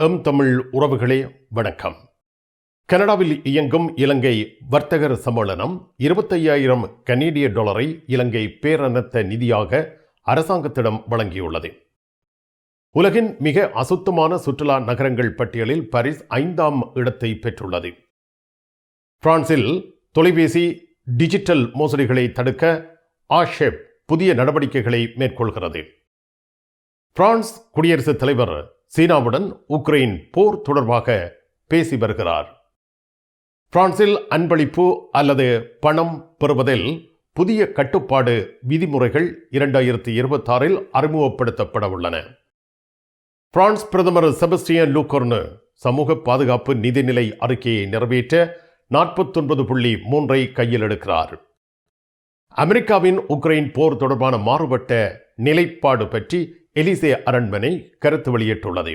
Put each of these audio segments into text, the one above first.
M Tamil உறவுகளே வணக்கம். கனடாவில் இயங்கும் இலங்கை வர்த்தகர் சம்மேளனம் இருபத்தையாயிரம் கனேடிய டாலரை இலங்கை பேரனத்த நிதியாக அரசாங்கத்திடம் வழங்கியுள்ளது. உலகின் மிக அசுத்தமான சுற்றுலா நகரங்கள் பட்டியலில் பாரிஸ் ஐந்தாம் இடத்தை பெற்றுள்ளது. பிரான்சில் தொலைபேசி டிஜிட்டல் மோசடிகளை தடுக்க ஆஷெப் புதிய நடவடிக்கைகளை மேற்கொள்கிறது. பிரான்ஸ் குடியரசுத் தலைவர் சீனாவுடன் உக்ரைன் போர் தொடர்பாக பேசி வருகிறார். பிரான்சில் அன்பளிப்பு அல்லது பணம் பெறுவதில் புதிய கட்டுப்பாடு விதிமுறைகள் இரண்டாயிரத்தி இருபத்தாறில் அறிமுகப்படுத்தப்பட உள்ளன. பிரான்ஸ் பிரதமர் செபஸ்டியன் லூக்கர்னு சமூக பாதுகாப்பு நிதிநிலை அறிக்கையை நிறைவேற்ற நாற்பத்தொன்பது புள்ளி மூன்றை கையில் எடுக்கிறார். அமெரிக்காவின் உக்ரைன் போர் தொடர்பான மாறுபட்ட நிலைப்பாடு பற்றி எலிசே அரண்மனை கருத்து வெளியிட்டுள்ளது.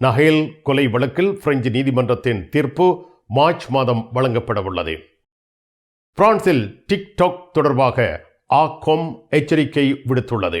நஹேல் கொலை வழக்கில் பிரெஞ்சு நீதிமன்றத்தின் தீர்ப்பு மார்ச் மாதம் வழங்கப்படவுள்ளது பிரான்சில் டிக்டாக் தொடர்பாக ஆக்கோம் எச்சரிக்கை விடுத்துள்ளது.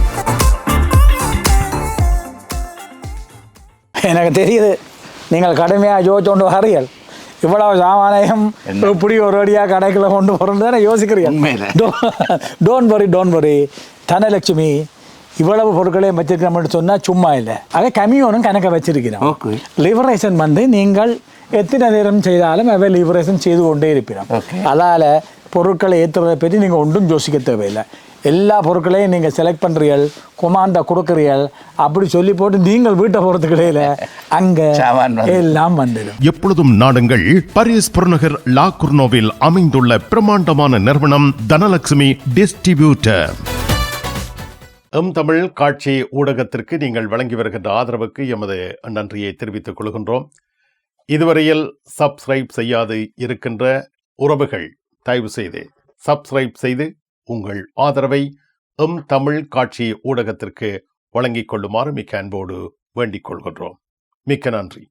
எனக்கு தெரியுது. நீங்கள் கடுமையாக யோசிச்சோண்டு வரீர்கள் இவ்வளவு சாமானியம் இப்படி ஒரு அடியாக கடைக்குள்ள கொண்டு போகிறது தானே யோசிக்கிறீங்க. உண்மையில. டோன் வரி டோன் வரி தனலட்சுமி இவ்வளவு பொருட்களையும் வச்சிருக்கிறோம்னு சொன்னால் சும்மா இல்லை. அதை கமியோனும் கணக்க வச்சிருக்கிறோம். லிபரேஷன் வந்து நீங்கள் எத்தனை நேரம் செய்தாலும் அவை லிபரேஷன் செய்து கொண்டே இருப்பினோம் Okay. அதால் பொருட்களை ஏற்றுவதை பற்றி நீங்கள் ஒன்றும் யோசிக்க தேவையில்லை. எல்லா பொருட்களையும் நீங்கள் செலக்ட் பண்ணுறீர்கள் கொமாண்டா கொடுக்குறீர்கள். அப்படி சொல்லி போட்டு நீங்கள் வீட்டை போகிறதுக்கு இடையில அங்கே. எல்லாம் வந்துடும். எப்பொழுதும் நாடுங்கள் பாரிஸ் புறநகர் லா குர்னோவில் அமைந்துள்ள பிரம்மாண்டமான நிறுவனம் தனலட்சுமி டிஸ்ட்ரிபியூட்டர். எம் தமிழ் காட்சி ஊடகத்திற்கு நீங்கள் வழங்கி வருகின்ற ஆதரவுக்கு எமது நன்றியை தெரிவித்துக் கொள்கின்றோம். இதுவரையில் சப்ஸ்கிரைப் செய்யாது இருக்கின்ற உறவுகள் தயவு செய்து சப்ஸ்கிரைப் செய்து உங்கள் ஆதரவை எம் தமிழ் காட்சி ஊடகத்திற்கு வழங்கிக் கொள்ளுமாறு மிக்க அன்போடு வேண்டிக் கொள்கின்றோம். மிக்க நன்றி.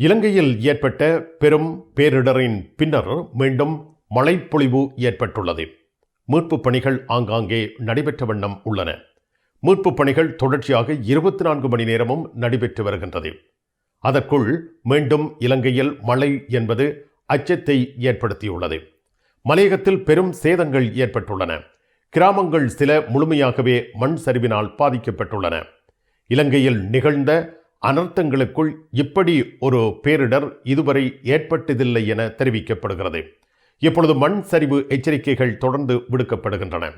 இலங்கையில் ஏற்பட்ட பெரும் பேரிடரின் பின்னர் மீண்டும் மழைப்பொழிவு ஏற்பட்டுள்ளது. மீட்புப் பணிகள் ஆங்காங்கே நடைபெற்ற வண்ணம் உள்ளன. மீட்புப் பணிகள் தொடர்ச்சியாக இருபத்தி நான்கு மணி நேரமும் நடைபெற்று வருகின்றது. அதற்குள் மீண்டும் இலங்கையில் மழை என்பது அச்சத்தை ஏற்படுத்தியுள்ளது. மலையகத்தில் பெரும் சேதங்கள் ஏற்பட்டுள்ளன. கிராமங்கள் சில முழுமையாகவே மண் சரிவினால் பாதிக்கப்பட்டுள்ளன. இலங்கையில் நிகழ்ந்த அனர்த்தங்களுக்குள் இப்படி ஒரு பேரிடர் இதுவரை ஏற்பட்டதில்லை என தெரிவிக்கப்படுகிறது. இப்பொழுது மண் சரிவு எச்சரிக்கைகள் தொடர்ந்து விடுக்கப்படுகின்றன.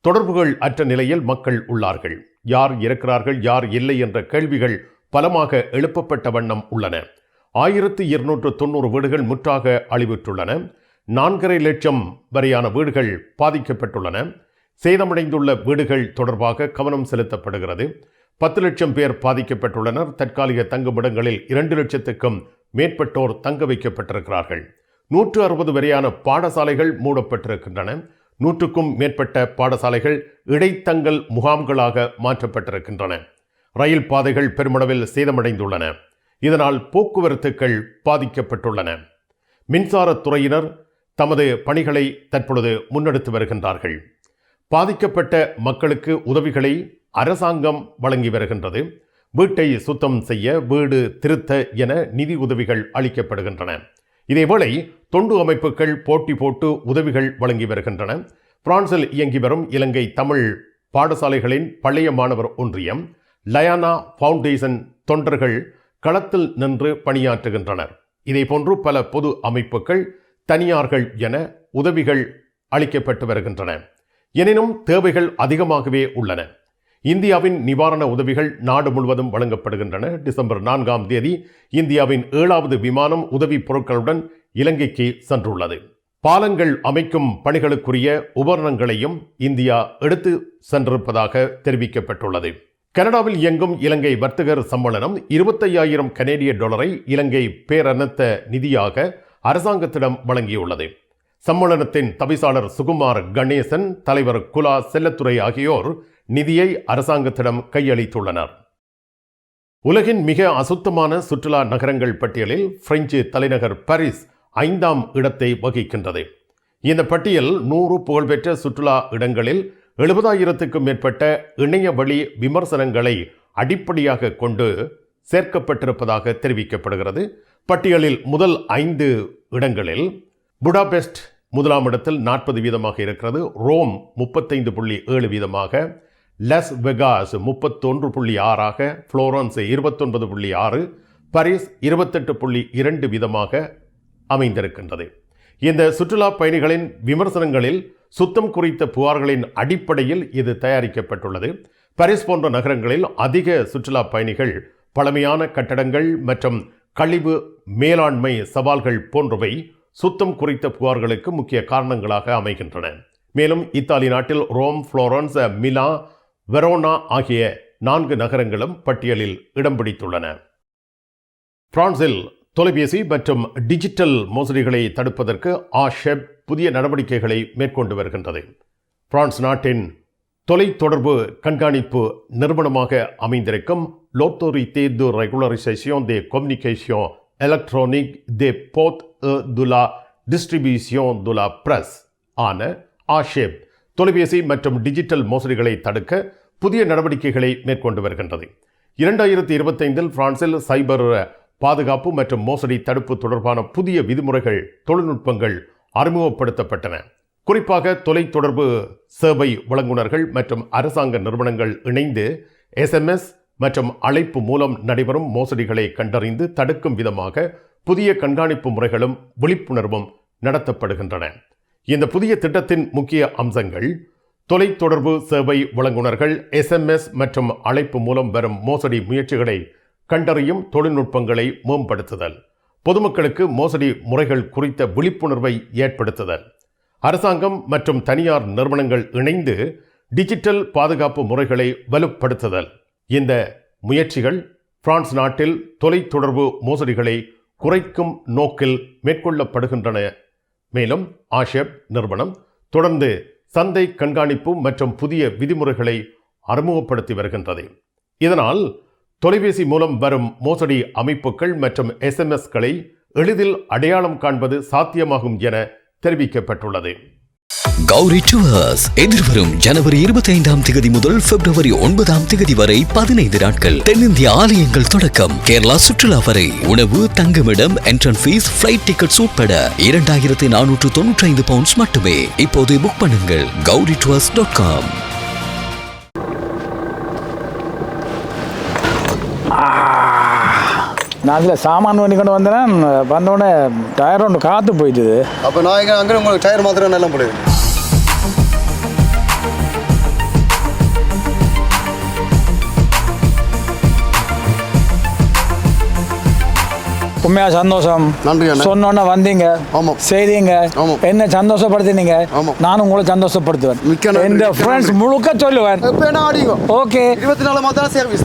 தொடர்புகள் அற்ற நிலையில் மக்கள் உள்ளார்கள். யார் இருக்கிறார்கள் யார் இல்லை என்ற கேள்விகள் பலமாக எழுப்பப்பட்ட வண்ணம் உள்ளன. ஆயிரத்தி இருநூற்று தொண்ணூறு வீடுகள் முற்றாக அழிவுற்றுள்ளன. நான்கரை லட்சம் வரையான வீடுகள் பாதிக்கப்பட்டுள்ளன. சேதமடைந்துள்ள வீடுகள் தொடர்பாக கவனம் செலுத்தப்படுகிறது. பத்து லட்சம் பேர் பாதிக்கப்பட்டுள்ளனர். தற்காலிக தங்குமிடங்களில் இரண்டு லட்சத்துக்கும் மேற்பட்டோர் தங்க வைக்கப்பட்டிருக்கிறார்கள். நூற்று அறுபது வரையான பாடசாலைகள் மூடப்பட்டிருக்கின்றன. நூற்றுக்கும் மேற்பட்ட பாடசாலைகள் இடைத்தங்கல் முகாம்களாக மாற்றப்பட்டிருக்கின்றன. ரயில் பாதைகள் பெருமளவில் சேதமடைந்துள்ளன. இதனால் போக்குவரத்துக்கள் பாதிக்கப்பட்டுள்ளன. மின்சாரத் துறையினர் தமது பணிகளை தற்பொழுது முன்னெடுத்து வருகின்றார்கள். பாதிக்கப்பட்ட மக்களுக்கு உதவிகளை அரசாங்கம் வழங்கி வருகின்றது. வீட்டை சுத்தம் செய்ய வீடு திருத்த என நிதி உதவிகள் அளிக்கப்படுகின்றன. இதேவேளை தொண்டு அமைப்புகள் போட்டி போட்டு உதவிகள் வழங்கி வருகின்றன. பிரான்சில் இயங்கி வரும் இலங்கை தமிழ் பாடசாலைகளின் பழைய மாணவர் ஒன்றியம் லயானா ஃபவுண்டேஷன் தொண்டர்கள் களத்தில் நின்று பணியாற்றுகின்றனர். இதேபோன்று பல பொது அமைப்புகள் தனியார்கள் என உதவிகள் அளிக்கப்பட்டு வருகின்றன. எனினும் தேவைகள் அதிகமாகவே உள்ளன. இந்தியாவின் நிவாரண உதவிகள் நாடு முழுவதும் வழங்கப்படுகின்றன. டிசம்பர் நான்காம் தேதி இந்தியாவின் ஏழாவது விமானம் உதவி பொருட்களுடன் இலங்கைக்கு சென்றுள்ளது. பாலங்கள் அமைக்கும் பணிகளுக்குரிய உபகரணங்களையும் இந்தியா எடுத்து சென்றிருப்பதாக தெரிவிக்கப்பட்டுள்ளது. கனடாவில் இயங்கும் இலங்கை வர்த்தகர் சம்மேளனம் இருபத்தையாயிரம் கனேடிய டாலரை இலங்கை பேரனத்த நிதியாக அரசாங்கத்திடம் வழங்கியுள்ளது. சம்மேளனத்தின் தவிசாளர் சுகுமார் கணேசன் தலைவர் குலா செல்லத்துறை ஆகியோர் நிதியை அரசாங்கத்திடம் கையளித்துள்ளனர். உலகின் மிக அசுத்தமான சுற்றுலா நகரங்கள் பட்டியலில் பிரெஞ்சு தலைநகர் பாரிஸ் ஐந்தாம் இடத்தை வகிக்கின்றது. இந்த பட்டியல் நூறு புகழ்பெற்ற சுற்றுலா இடங்களில் எழுபதாயிரத்துக்கும் மேற்பட்ட இணைய வழி விமர்சனங்களை அடிப்படையாக கொண்டு சேர்க்கப்பட்டிருப்பதாக தெரிவிக்கப்படுகிறது. பட்டியலில் முதல் ஐந்து இடங்களில் புடாபெஸ்ட் முதலாம் இடத்தில் நாற்பது வீதமாக இருக்கிறது. ரோம் முப்பத்தைந்து புள்ளி ஏழு வீதமாக லஸ் வெகாஸ் முப்பத்தொன்று புள்ளி ஆறாக ஃப்ளோரன்ஸ் இருபத்தொன்பது புள்ளி ஆறு பாரிஸ் இருபத்தெட்டு புள்ளி இரண்டு வீதமாக அமைந்திருக்கின்றது. இந்த சுற்றுலா பயணிகளின் விமர்சனங்களில் சுத்தம் குறித்த புகார்களின் அடிப்படையில் இது தயாரிக்கப்பட்டுள்ளது. பாரிஸ் போன்ற நகரங்களில் அதிக சுற்றுலா பயணிகள் பழமையான கட்டடங்கள் மற்றும் கழிவு மேலாண்மை சவால்கள் போன்றவை சுத்தம் குறித்த புகார்களுக்கு முக்கிய காரணங்களாக அமைகின்றன. மேலும் இத்தாலி நாட்டில் ரோம் ஃப்ளோரன்ஸ் மிலா வெரோனா ஆகிய நான்கு நகரங்களும் பட்டியலில் இடம் பிடித்துள்ளன. பிரான்சில் தொலைபேசி மற்றும் டிஜிட்டல் மோசடிகளை தடுப்பதற்கு ஆஷெப் புதிய நடவடிக்கைகளை மேற்கொண்டு வருகின்றது. பிரான்ஸ் நாட்டின் தொலைத்தொடர்பு கண்காணிப்பு நிறுவனமாக அமைந்திருக்கும் லோத்தோரித்தே து ரெகுலரைசேஷன் தே கம்யூனிகேஷன் எலக்ட்ரானிக் தே போத் துலா டிஸ்ட்ரிபியூஷன் துலா பிரஸ் ஆன ஆஷேப் தொலைபேசி மற்றும் டிஜிட்டல் மோசடிகளை தடுக்க புதிய நடவடிக்கைகளை மேற்கொண்டு வருகின்றது. இரண்டாயிரத்தி இருபத்தைந்தில் பிரான்சில் சைபர் பாதுகாப்பு மற்றும் மோசடி தடுப்பு தொடர்பான புதிய விதிமுறைகள் தொழில்நுட்பங்கள் அறிமுகப்படுத்தப்பட்டன. குறிப்பாக தொலைத்தொடர்பு சேவை வழங்குனர்கள் மற்றும் அரசாங்க நிறுவனங்கள் இணைந்து எஸ்எம்எஸ் மற்றும் அழைப்பு மூலம் நடைபெறும் மோசடிகளை கண்டறிந்து தடுக்கும் விதமாக புதிய கண்காணிப்பு முறைகளும் விழிப்புணர்வும் நடத்தப்படுகின்றன. இந்த புதிய திட்டத்தின் முக்கிய அம்சங்கள் தொலைத்தொடர்பு சேவை வழங்குனர்கள் எஸ்எம்எஸ் மற்றும் அழைப்பு மூலம் வரும் மோசடி முயற்சிகளை கண்டறியும் தொழில்நுட்பங்களை மேம்படுத்துதல் பொதுமக்களுக்கு மோசடி முறைகள் குறித்த விழிப்புணர்வை ஏற்படுத்துதல் அரசாங்கம் மற்றும் தனியார் நிறுவனங்கள் இணைந்து டிஜிட்டல் பாதுகாப்பு முறைகளை வலுப்படுத்துதல். இந்த முயற்சிகள் பிரான்ஸ் நாட்டில் தொலைத்தொடர்பு மோசடிகளை குறைக்கும் நோக்கில் மேற்கொள்ளப்படுகின்றன. மேலும் ஆஷெப் நிறுவனம் தொடர்ந்து சந்தை கண்காணிப்பு மற்றும் புதிய விதிமுறைகளை அறிமுகப்படுத்தி வருகின்றது. இதனால் தொலைபேசி மூலம் வரும் மோசடி அமைப்புகள் மற்றும் எஸ்எம்எஸ்களை எளிதில் அடையாளம் காண்பது சாத்தியமாகும் என தெரிவிக்கப்பட்டுள்ளது. கௌரி டுவர்ஸ் எதிர்வரும் ஜனவரி இருபத்தி ஐந்தாம் தேதி முதல் பிப்ரவரி ஒன்பதாம் தேதி வரை பதினைந்து நாட்கள். தென்னிந்திய ஆலயங்கள் தொடக்கம். கேரளா சுற்றுலா வரை. உணவு தங்குமிடம் என்ட்ரன் ஃபீஸ் பிளைட் டிக்கெட்ஸ் உட்பட இரண்டாயிரத்தி நானூற்று தொன்னூற்றி ஐந்து பவுண்ட்ஸ் மட்டுமே. இப்போது புக் பண்ணுங்கள் கௌரி டுவர்ஸ் டாட் காம் நான் அதில் சாமான் பண்ணி கொண்டு வந்தேன் வந்தோடனே டயர் ஒன்று காற்று போயிட்டுது. அப்போ நான் இங்கே அங்கே உங்களுக்கு டயர் மாத்திரம் நல்லா போடுவேன் உண்மையா சந்தோஷம். நன்றி. சொன்னோன்னே வந்தீங்க. ஆமாம். செய்தீங்க. என்ன சந்தோஷப்படுத்தினீங்க. நானும் உங்களை சந்தோஷப்படுத்துவேன். மிக்க ஃப்ரெண்ட்ஸ். முழுக்க சொல்லுவேன். ஓகே. இருபத்தி நாலு மாதம் சர்வீஸ்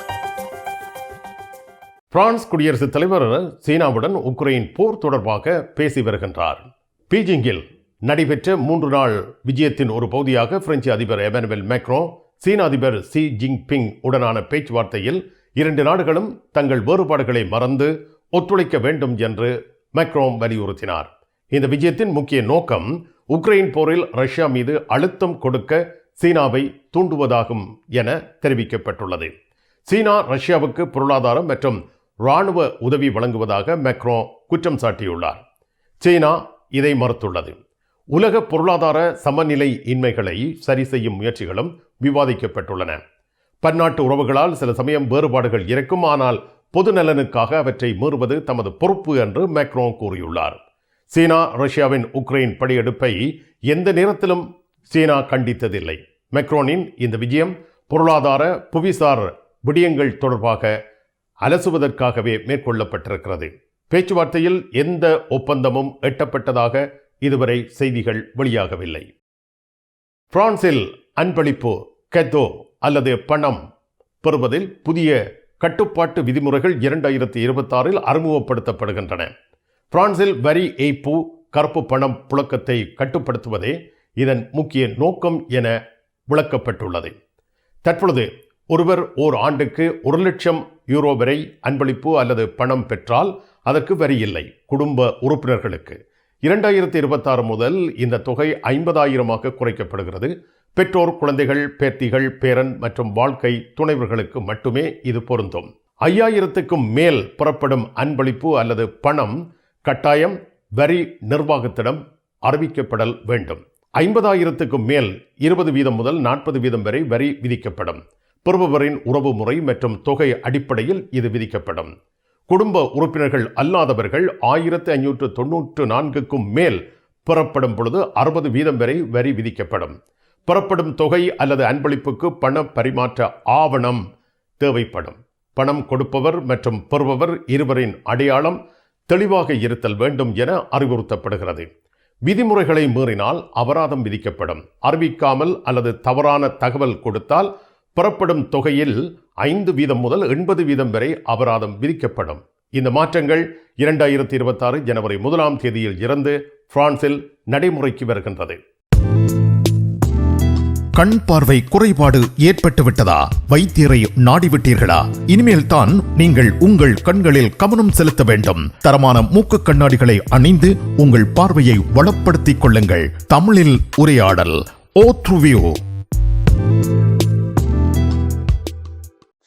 பிரான்ஸ் குடியரசுத் தலைவர் சீனாவுடன் உக்ரைன் போர் தொடர்பாக பேசி வருகின்றார். பீஜிங்கில் நடைபெற்ற மூன்று நாள் விஜயத்தின் ஒரு பகுதியாக பிரெஞ்சு அதிபர் எமனுவல் மேக்ரோ சீன அதிபர் சி ஜின்பிங் உடனான பேச்சுவார்த்தையில் இரண்டு நாடுகளும் தங்கள் வேறுபாடுகளை மறந்து ஒத்துழைக்க வேண்டும் என்று மேக்ரோம் வலியுறுத்தினார். இந்த விஜயத்தின் முக்கிய நோக்கம் உக்ரைன் போரில் ரஷ்யா மீது அழுத்தம் கொடுக்க சீனாவை தூண்டுவதாகும் என தெரிவிக்கப்பட்டுள்ளது. சீனா ரஷ்யாவுக்கு பொருளாதாரம் மற்றும் இராணுவ உதவி வழங்குவதாக மெக்ரோ குற்றம் சாட்டியுள்ளார். சீனா இதை மறுத்துள்ளது. உலக பொருளாதார சமநிலை இன்மைகளை சரி செய்யும் முயற்சிகளும் விவாதிக்கப்பட்டுள்ளன. பன்னாட்டு உறவுகளால் சில சமயம் வேறுபாடுகள் இருக்கும் ஆனால் பொது நலனுக்காக அவற்றை மீறுவது தமது பொறுப்பு என்று மேக்ரோ கூறியுள்ளார். சீனா ரஷ்யாவின் உக்ரைன் படையெடுப்பை எந்த நேரத்திலும் சீனா கண்டித்ததில்லை. மெக்ரோனின் இந்த விஜயம் பொருளாதார புவிசார் விடயங்கள் தொடர்பாக அலசுவதற்காகவே மேற்கொள்ளப்பட்டிருக்கிறது. பேச்சுவார்த்தையில் எந்த ஒப்பந்தமும் எட்டப்பட்டதாக இதுவரை செய்திகள் வெளியாகவில்லை. பிரான்சில் அன்பளிப்பு கெத்தோ அல்லது பணம் பெறுவதில் புதிய கட்டுப்பாட்டு விதிமுறைகள் இரண்டாயிரத்தி இருபத்தாறில் அறிமுகப்படுத்தப்படுகின்றன. பிரான்சில் வரி ஏய்ப்பு கருப்பு பணம் புழக்கத்தை கட்டுப்படுத்துவதே இதன் முக்கிய நோக்கம் என விளக்கப்பட்டுள்ளது. தற்பொழுது ஒருவர் ஓர் ஆண்டுக்கு ஒரு லட்சம் யூரோ வரை அன்பளிப்பு அல்லது பணம் பெற்றால் அதற்கு வரி இல்லை குடும்ப உறுப்பினர்களுக்கு. இரண்டாயிரத்தி இருபத்தாறு முதல் இந்த தொகை ஐம்பதாயிரமாக குறைக்கப்படுகிறது. பெற்றோர் குழந்தைகள் பேத்திகள் பேரன் மற்றும் வாழ்க்கை துணைவர்களுக்கு மட்டுமே இது பொருந்தும். ஐயாயிரத்துக்கும் மேல் புறப்படும் அன்பளிப்பு அல்லது பணம் கட்டாயம் வரி நிர்வாகத்திடம் அறிவிக்கப்படல் வேண்டும். ஐம்பதாயிரத்துக்கும் மேல் இருபது வீதம் முதல் நாற்பது வீதம் வரை வரி விதிக்கப்படும். பெறுபவரின் உறவு முறை மற்றும் தொகை அடிப்படையில் இது விதிக்கப்படும். குடும்ப உறுப்பினர்கள் அல்லாதவர்கள் ஆயிரத்து ஐநூற்று தொன்னூற்று நான்குக்கும் மேல் பெறப்படும் பொழுது அறுபது வீதம் வரை வரி விதிக்கப்படும். பெறப்படும் தொகை அல்லது அன்பளிப்புக்கு பண பரிமாற்ற ஆவணம் தேவைப்படும். பணம் கொடுப்பவர் மற்றும் பெறுபவர் இருவரின் அடையாளம் தெளிவாக இருத்தல் வேண்டும் என அறிவுறுத்தப்படுகிறது. விதிமுறைகளை மீறினால் அபராதம் விதிக்கப்படும். அறிவிக்காமல் அல்லது தவறான தகவல் கொடுத்தால் புறப்படும் தொகையில் ஐந்து வீதம் முதல் எண்பது வீதம் வரை அபராதம் விதிக்கப்படும். இந்த மாற்றங்கள் இரண்டாயிரத்தி இருபத்தாறு ஜனவரி முதலாம் தேதியில் இருந்து பிரான்சில் நடைமுறைக்கு வருகின்றது. கண் பார்வை குறைபாடு ஏற்பட்டு விட்டதா? வைத்தியரை நாடிவிட்டீர்களா? இனிமேல் தான் நீங்கள் உங்கள் கண்களில் கவனம் செலுத்த வேண்டும். தரமான மூக்கு கண்ணாடிகளை அணிந்து உங்கள் பார்வையை வளப்படுத்திக் கொள்ளுங்கள். தமிழில் உரையாடல் ஓ த்ரூவியோ!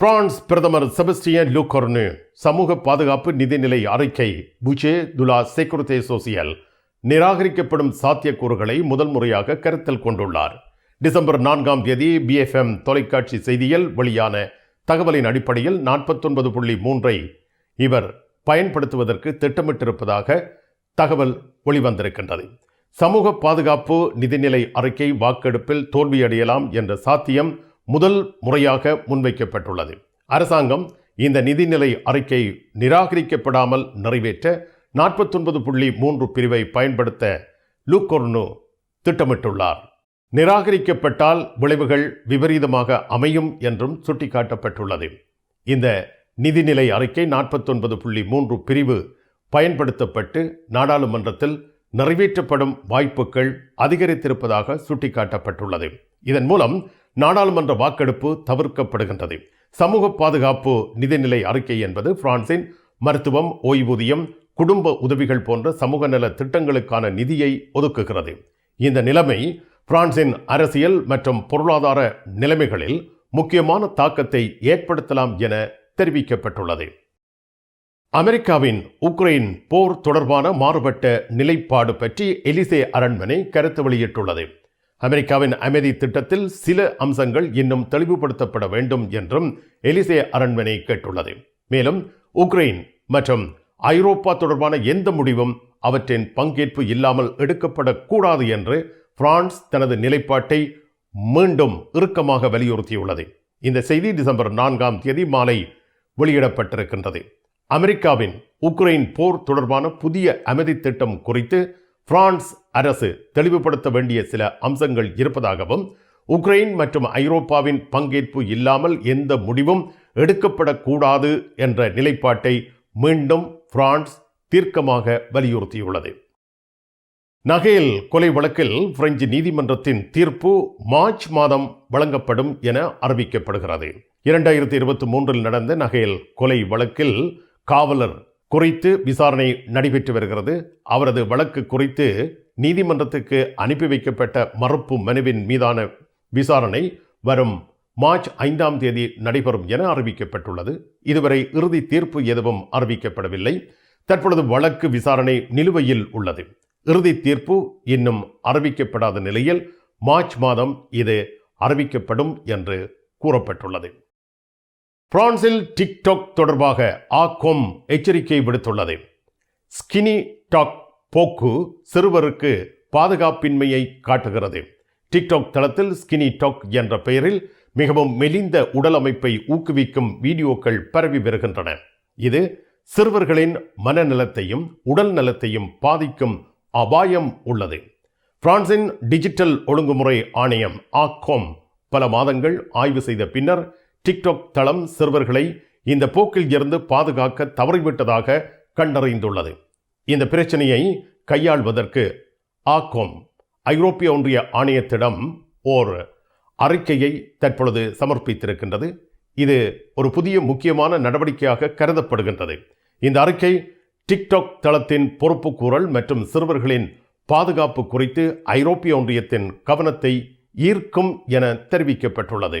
பிரான்ஸ் பிரதமர் செபஸ்டியன் லூகொர்னு சமூக பாதுகாப்பு நிதிநிலை அறிக்கை புஜே துலா செக்யூரிட்டே சோசியல் நிராகரிக்கப்படும் சாத்தியக்கூறுகளை முதல் முறையாக கருத்தில் கொண்டுள்ளார். டிசம்பர் நான்காம் தேதி பிஎஃப்எம் தொலைக்காட்சி செய்தியில் வெளியான தகவலின் அடிப்படையில் நாற்பத்தொன்பது புள்ளி மூன்றை இவர் பயன்படுத்துவதற்கு திட்டமிட்டிருப்பதாக தகவல் வெளிவந்திருக்கின்றது. சமூக பாதுகாப்பு நிதிநிலை அறிக்கை வாக்கெடுப்பில் தோல்வியடையலாம் என்ற சாத்தியம் முதல் முறையாக முன்வைக்கப்பட்டுள்ளது. அரசாங்கம் இந்த நிதிநிலை அறிக்கை நிராகரிக்கப்படாமல் நிறைவேற்ற நாற்பத்தொன்பது புள்ளி மூன்று பிரிவை பயன்படுத்த லூக்கொர்னு திட்டமிட்டுள்ளார். நிராகரிக்கப்பட்டால் விளைவுகள் விபரீதமாக அமையும் என்றும் சுட்டிக்காட்டப்பட்டுள்ளது. இந்த நிதிநிலை அறிக்கை நாற்பத்தொன்பது புள்ளி மூன்று பிரிவு பயன்படுத்தப்பட்டு நாடாளுமன்றத்தில் நிறைவேற்றப்படும் வாய்ப்புகள் அதிகரித்திருப்பதாக சுட்டிக்காட்டப்பட்டுள்ளது. இதன் மூலம் நாடாளுமன்ற வாக்கெடுப்பு தவிர்க்கப்படுகின்றது. சமூக பாதுகாப்பு நிதிநிலை அறிக்கை என்பது பிரான்சின் மருத்துவம் ஓய்வூதியம் குடும்ப உதவிகள் போன்ற சமூக நல திட்டங்களுக்கான நிதியை ஒதுக்குகிறது. இந்த நிலைமை பிரான்சின் அரசியல் மற்றும் பொருளாதார நிலைமைகளில் முக்கியமான தாக்கத்தை ஏற்படுத்தலாம் என தெரிவிக்கப்பட்டுள்ளது. அமெரிக்காவின் உக்ரைன் போர் தொடர்பான மாறுபட்ட நிலைப்பாடு பற்றி எலிசே அரண்மனை கருத்து வெளியிட்டுள்ளது. அமெரிக்காவின் அமைதி திட்டத்தில் சில அம்சங்கள் இன்னும் தெளிவுபடுத்தப்பட வேண்டும் என்றும் எலிசே அரண்மனை கேட்டுள்ளது. மேலும் உக்ரைன் மற்றும் ஐரோப்பா தொடர்பான எந்த முடிவும் அவற்றின் பங்கேற்பு இல்லாமல் எடுக்கப்படக்கூடாது என்று பிரான்ஸ் தனது நிலைப்பாட்டை மீண்டும் இறுக்கமாக வலியுறுத்தியுள்ளது. இந்த செய்தி டிசம்பர் நான்காம் தேதி மாலை வெளியிடப்பட்டிருக்கின்றது. அமெரிக்காவின் உக்ரைன் போர் தொடர்பான புதிய அமைதி திட்டம் குறித்து பிரான்ஸ் அரசு தெளிவுபடுத்த வேண்டிய சில அம்சங்கள் இருப்பதாகவும் உக்ரைன் மற்றும் ஐரோப்பாவின் பங்கேற்பு இல்லாமல் எந்த முடிவும் எடுக்கப்படக்கூடாது என்ற நிலைப்பாட்டை மீண்டும் பிரான்ஸ் தீர்க்கமாக வலியுறுத்தியுள்ளது. நகையில் கொலை வழக்கில் பிரெஞ்சு நீதிமன்றத்தின் தீர்ப்பு மார்ச் மாதம் வழங்கப்படும் என அறிவிக்கப்படுகிறது. இரண்டாயிரத்தி இருபத்தி மூன்றில் நடந்த நகையில் கொலை வழக்கில் காவலர் குறித்து விசாரணை நடைபெற்று வருகிறது. அவரது வழக்கு குறித்து நீதிமன்றத்துக்கு அனுப்பி வைக்கப்பட்ட மறுப்பு மனுவின் மீதான விசாரணை வரும் மார்ச் ஐந்தாம் தேதி நடைபெறும் என அறிவிக்கப்பட்டுள்ளது. இதுவரை இறுதி தீர்ப்பு எதுவும் அறிவிக்கப்படவில்லை. தற்பொழுது வழக்கு விசாரணை நிலுவையில் உள்ளது. இறுதி தீர்ப்பு இன்னும் அறிவிக்கப்படாத நிலையில் மார்ச் மாதம் இது அறிவிக்கப்படும் என்று கூறப்பட்டுள்ளது. பிரான்சில் டிக்டாக் தொடர்பாக ஆகோம் எச்சரிக்கை விடுத்துள்ளது. ஸ்கினி டாக் போக்கு சிறுவருக்கு பாதுகாப்பின்மையை காட்டுகிறது. டிக்டாக் தளத்தில் ஸ்கினி டாக் என்ற பெயரில் மிகவும் மெலிந்த உடலமைப்பை ஊக்குவிக்கும் வீடியோக்கள் பரவி வருகின்றன. இது சிறுவர்களின் மனநலத்தையும் உடல் நலத்தையும் பாதிக்கும் அபாயம் உள்ளது. பிரான்சின் டிஜிட்டல் ஒழுங்குமுறை ஆணையம் ஆக்கோம் பல மாதங்கள் ஆய்வு செய்த பின்னர் டிக்டாக் தளம் சிறுவர்களை இந்த போக்கில் இருந்து பாதுகாக்க தவறிவிட்டதாக கண்டறிந்துள்ளது. இந்த பிரச்சனையை கையாள்வதற்கு ஆக்கோம் ஐரோப்பிய ஒன்றிய ஆணையத்திடம் ஓர் அறிக்கையை தற்பொழுது சமர்ப்பித்திருக்கின்றது. இது ஒரு புதிய முக்கியமான நடவடிக்கையாக கருதப்படுகின்றது. இந்த அறிக்கை டிக்டாக் தளத்தின் பொறுப்புக்கூறல் மற்றும் சிறுவர்களின் பாதுகாப்பு குறித்து ஐரோப்பிய ஒன்றியத்தின் கவனத்தை ஈர்க்கும் என தெரிவிக்கப்பட்டுள்ளது.